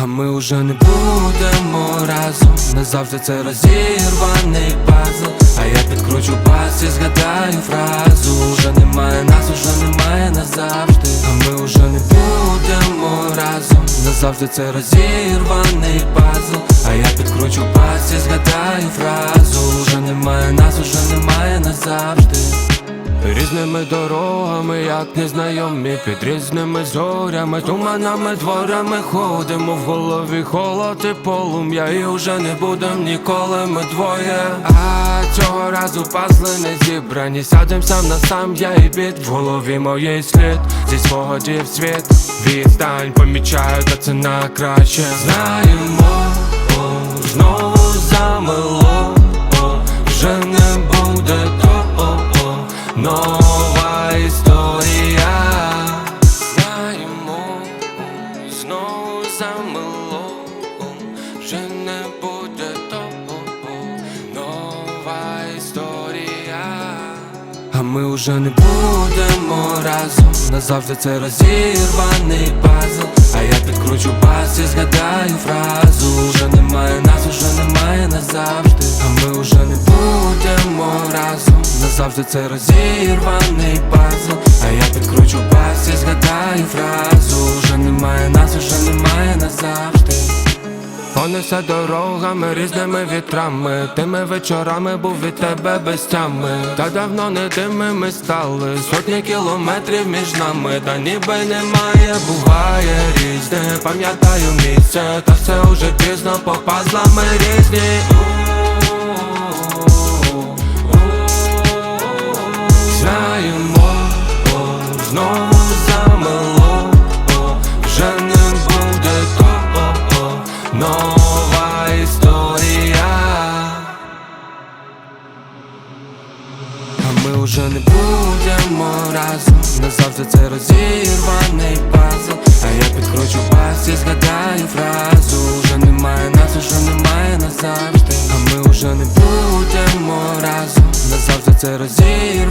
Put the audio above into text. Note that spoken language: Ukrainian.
А ми уже не будемо разом. Назавжди це розірваний пазл. А я підкручу пас і згадаю фразу. Уже немає нас, уже немає назавжди А ми уже не будемо разом. Назавжди це розірваний пазл. А я підкручу Різними дорогами, як незнайомі, під різними зорями, туманами, дворами ходимо в голові холод і полум'я, і вже не будем ніколи ми двоє. А цього разу пазли не зібрані. Сядем сам на сам, я і біт в голові моєї слід зі свого дів світ. Відстань помічаю, та це на краще. Знаємо, Нова історія. Знаємо, знову замило. Вже не буде того. Нова історія. А ми уже не будемо разом. Назавжди це розірваний пазл Назавжди це розірваний пазл А я підкручу бас і згадаю фразу Уже немає нас, уже немає назавжди Понесе дорогами різними вітрами, тими вечорами був від тебе без тями. Та давно не тими ми стали, сотні кілометрів між нами, та ніби немає, буває різне. Пам'ятаю місце, та все уже пізно по пазлами різні. Уже не будемо разом. Назавжди це розірваний пазл. А я підкручу пас і згадаю фразу. Уже немає нас, уже немає назавжди. А ми уже не будемо разом. Назавжди це розірваний